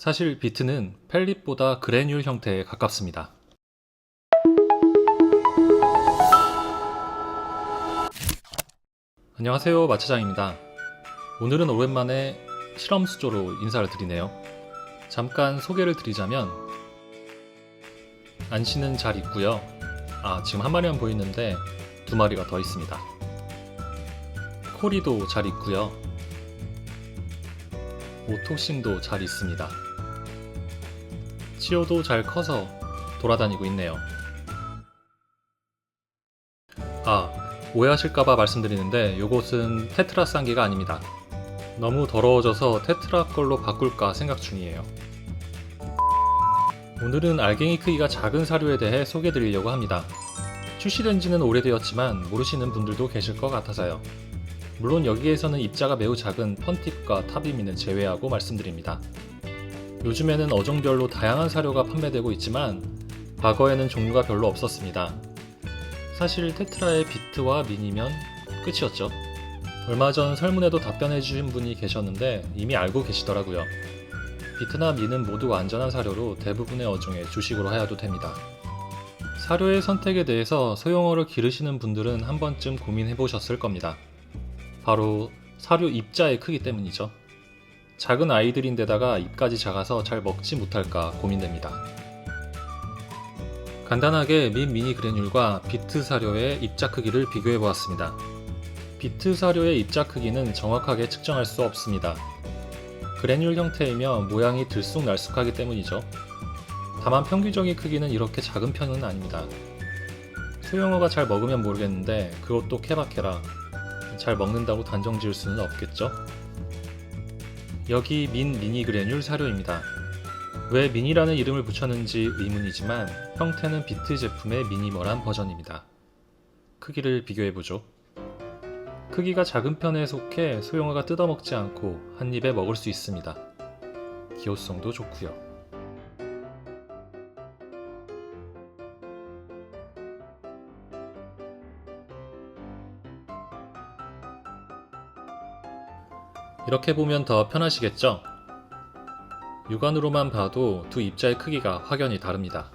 사실 비트는 펠릿보다 그래뉼 형태에 가깝습니다. 안녕하세요 마차장입니다. 오늘은 오랜만에 실험 수조로 인사를 드리네요. 잠깐 소개를 드리자면 안씨는 잘 있고요. 아 지금 한 마리만 보이는데 두 마리가 더 있습니다. 코리도 잘 있고요. 오토싱도 잘 있습니다. 치오도 잘 커서 돌아다니고 있네요. 아, 오해하실까봐 말씀드리는데 이곳은 테트라 쌍기가 아닙니다. 너무 더러워져서 테트라 걸로 바꿀까 생각 중이에요. 오늘은 알갱이 크기가 작은 사료에 대해 소개드리려고 합니다. 출시된 지는 오래되었지만 모르시는 분들도 계실 것 같아서요. 물론 여기에서는 입자가 매우 작은 펀팁과 타비민을 제외하고 말씀드립니다. 요즘에는 어종별로 다양한 사료가 판매되고 있지만 과거에는 종류가 별로 없었습니다. 사실 테트라의 비트와 미니면 끝이었죠. 얼마 전 설문에도 답변해 주신 분이 계셨는데 이미 알고 계시더라고요. 비트나 미는 모두 안전한 사료로 대부분의 어종에 주식으로 하여도 됩니다. 사료의 선택에 대해서 소형어를 기르시는 분들은 한 번쯤 고민해 보셨을 겁니다. 바로 사료 입자의 크기 때문이죠. 작은 아이들인데다가 입까지 작아서 잘 먹지 못할까 고민됩니다. 간단하게 민 미니 그래뉼과 비트 사료의 입자 크기를 비교해 보았습니다. 비트 사료의 입자 크기는 정확하게 측정할 수 없습니다. 그래뉼 형태이며 모양이 들쑥날쑥하기 때문이죠. 다만 평균적인 크기는 이렇게 작은 편은 아닙니다. 소형어가 잘 먹으면 모르겠는데 그것도 케바케라 잘 먹는다고 단정 지을 수는 없겠죠? 여기 민 미니 그래뉼 사료입니다. 왜 미니라는 이름을 붙였는지 의문이지만 형태는 비트 제품의 미니멀한 버전입니다. 크기를 비교해보죠. 크기가 작은 편에 속해 소형어가 뜯어먹지 않고 한 입에 먹을 수 있습니다. 기호성도 좋고요. 이렇게 보면 더 편하시겠죠? 육안으로만 봐도 두 입자의 크기가 확연히 다릅니다.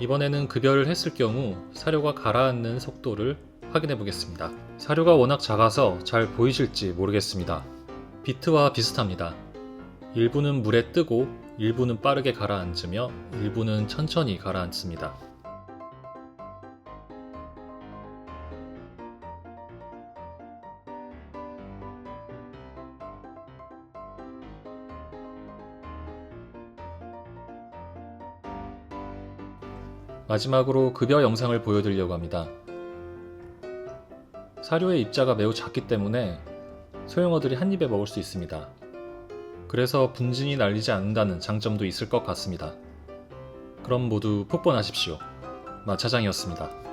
이번에는 급여를 했을 경우 사료가 가라앉는 속도를 확인해 보겠습니다. 사료가 워낙 작아서 잘 보이실지 모르겠습니다. 비트와 비슷합니다. 일부는 물에 뜨고 일부는 빠르게 가라앉으며 일부는 천천히 가라앉습니다. 마지막으로 급여 영상을 보여드리려고 합니다. 사료의 입자가 매우 작기 때문에 소형어들이 한 입에 먹을 수 있습니다. 그래서 분진이 날리지 않는다는 장점도 있을 것 같습니다. 그럼 모두 폭번하십시오. 마차장이었습니다.